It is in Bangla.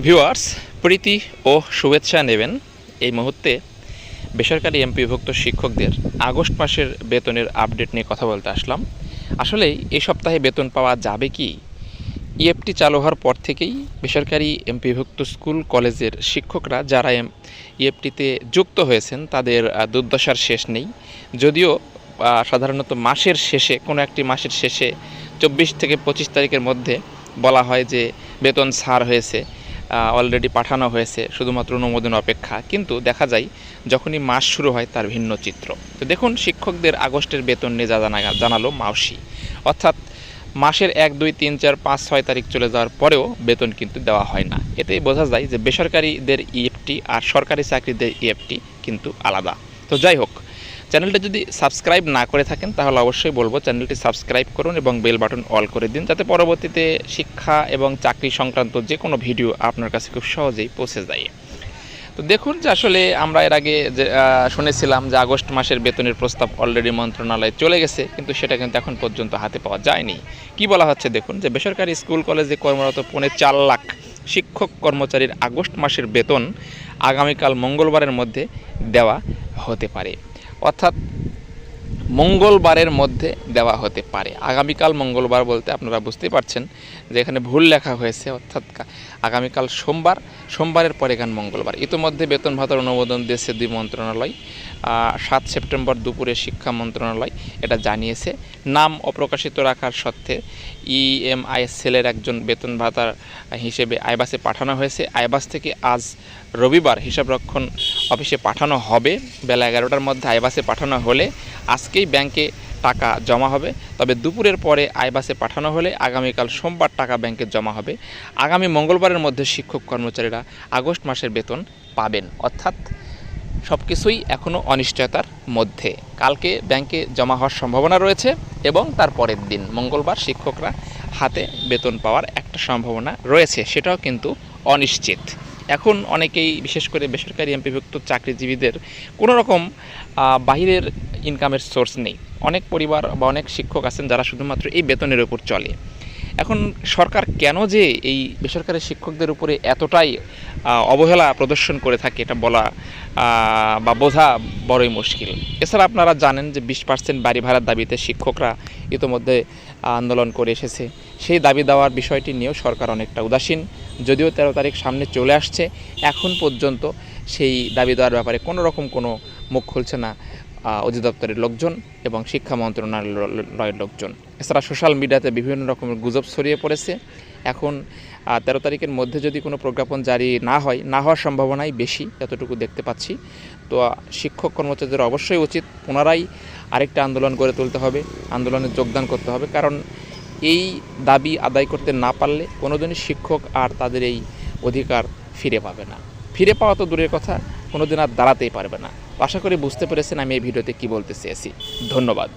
ভিউয়ার্স, প্রীতি ও শুভেচ্ছা নেবেন। এই মুহূর্তে বেসরকারি এমপিভুক্ত শিক্ষকদের আগস্ট মাসের বেতনের আপডেট নিয়ে কথা বলতে আসলাম। আসলেই এই সপ্তাহে বেতন পাওয়া যাবে কি? ইএফটি চালু হওয়ার পর থেকেই বেসরকারি এমপিভুক্ত স্কুল, কলেজের শিক্ষকরা যারা এম ইএফটিতে যুক্ত হয়েছেন, তাদের দুর্দশার শেষ নেই। যদিও সাধারণত মাসের শেষে, কোনো একটি মাসের শেষে চব্বিশ থেকে পঁচিশ তারিখের মধ্যে বলা হয় যে বেতন ছাড় হয়েছে। অলরেডি পাঠানো হয়েছে শুধুমাত্র অনুমোদন অপেক্ষা। কিন্তু দেখা যায়, যখনই মাস শুরু হয় তার ভিন্ন চিত্র। তো দেখুন, শিক্ষকদের আগস্টের বেতন নিয়ে যা জানা জানালো মাউসি। অর্থাৎ মাসের এক, দুই, তিন, চার, পাঁচ, ছয় তারিখ চলে যাওয়ার পরেও বেতন কিন্তু দেওয়া হয় না। এতেই বোঝা যায় যে বেসরকারিদের ইএফটি আর সরকারি চাকরিদের ইএফটি কিন্তু আলাদা। তো যাই হোক চ্যানেলটা যদি সাবস্ক্রাইব না করে থাকেন, তাহলে অবশ্যই বলব চ্যানেলটি সাবস্ক্রাইব করুন এবং বেল বাটন অল করে দিন, যাতে পরবর্তীতে শিক্ষা এবং চাকরি সংক্রান্ত যে কোনো ভিডিও আপনার কাছে খুব সহজেই পৌঁছে যায়। তো দেখুন যে আসলে আমরা এর আগে যে শুনেছিলাম যে আগস্ট মাসের বেতনের প্রস্তাব অলরেডি মন্ত্রণালয়ে চলে গেছে, কিন্তু সেটা কিন্তু এখন পর্যন্ত হাতে পাওয়া যায়নি। কি বলা হচ্ছে দেখুন যে বেসরকারি স্কুল কলেজে কর্মরত পৌনে চার লাখ শিক্ষক কর্মচারীর আগস্ট মাসের বেতন আগামীকাল মঙ্গলবারের মধ্যে দেওয়া হতে পারে। অর্থাৎ মঙ্গলবারের মধ্যে দেওয়া হতে পারে। আগামীকাল মঙ্গলবার বলতে আপনারা বুঝতেই পারছেন যে এখানে ভুল লেখা হয়েছে, অর্থাৎ আগামীকাল সোমবার, সোমবারের পরে এখান মঙ্গলবার। ইতোমধ্যে বেতন ভাতার অনুমোদন দিয়েছে দুই মন্ত্রণালয় সাত সেপ্টেম্বর দুপুরে শিক্ষা মন্ত্রণালয় এটা জানিয়েছে। নাম অপ্রকাশিত রাখার সত্ত্বে ইএমআই সেলের একজন বেতন ভাতার হিসেবে আইবাসে পাঠানো হয়েছে। আইবাস থেকে আজ রবিবার হিসাবরক্ষণ অফিসে পাঠানো হবে। বেলা এগারোটার মধ্যে আইবাসে পাঠানো হলে আজকেই ব্যাংকে টাকা জমা হবে। তবে দুপুরের পরে আইবাসে পাঠানো হলে আগামীকাল সোমবার টাকা ব্যাংকে জমা হবে। আগামী মঙ্গলবারের মধ্যে শিক্ষক কর্মচারীরা আগস্ট মাসের বেতন পাবেন। অর্থাৎ সব কিছুই এখনও অনিশ্চয়তার মধ্যে। কালকে ব্যাংকে জমা হওয়ার সম্ভাবনা রয়েছে এবং তার পরের দিন মঙ্গলবার শিক্ষকরা হাতে বেতন পাওয়ার একটা সম্ভাবনা রয়েছে। সেটাও কিন্তু অনিশ্চিত। এখন অনেকেই, বিশেষ করে বেসরকারি এমপিভুক্ত চাকরিজীবীদের কোনো রকম বাহিরের ইনকামের সোর্স নেই। অনেক পরিবার বা অনেক শিক্ষক আছেন যারা শুধুমাত্র এই বেতনের উপর চলে। এখন সরকার কেন যে এই বেসরকারি শিক্ষকদের উপরে এতটাই অবহেলা প্রদর্শন করে থাকে, এটা বলা বা বোঝা বড়ই মুশকিল। এছাড়া আপনারা জানেন যে বিশ পার্সেন্ট বাড়ি ভাড়ার দাবিতে শিক্ষকরা ইতোমধ্যে আন্দোলন করে এসেছে। সেই দাবি দেওয়ার বিষয়টি নিয়েও সরকার অনেকটা উদাসীন। যদিও তেরো তারিখ সামনে চলে আসছে, এখন পর্যন্ত সেই দাবি দেওয়ার ব্যাপারে কোনো রকম কোনো মুখ খুলছে না অধিদপ্তরের লোকজন এবং শিক্ষা মন্ত্রণালয়ের লোকজন। এছাড়া সোশ্যাল মিডিয়াতে বিভিন্ন রকমের গুজব ছড়িয়ে পড়েছে। এখন তেরো তারিখের মধ্যে যদি কোনো প্রজ্ঞাপন জারি না হয়, না হওয়ার সম্ভাবনাই বেশি যতটুকু দেখতে পাচ্ছি। তো শিক্ষক কর্মচারীদের অবশ্যই উচিত পুনরায় আরেকটা আন্দোলন গড়ে তুলতে হবে, আন্দোলনে যোগদান করতে হবে। কারণ এই দাবি আদায় করতে না পারলে কোনোদিনই শিক্ষক আর তাদের এই অধিকার ফিরে পাবে না। ফিরে পাওয়া তো দূরের কথা, কোনোদিন আর দাঁড়াতেই পারবে না। আশা করি বুঝতে পেরেছেন আমি এই ভিডিওতে কি বলতে চেয়েছি। ধন্যবাদ।